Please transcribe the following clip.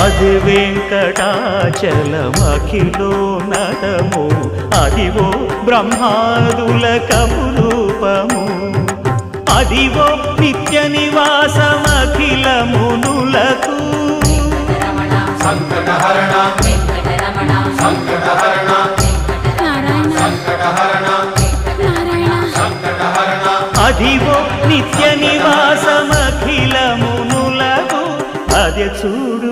అది వెంకటాచలమఖిలో నటము. అదివో బ్రహ్మాదుల కపురూపము. అదివో నిత్య నివాసమఖిల మునులకు రమణ సంకటహరణ వెంకటరమణ సంకటహరణ నారాయణ సంకటహరణ నారాయణ సంకటహరణ. అదివో నిత్య నివాసమఖిల మునులకు అదే చూడు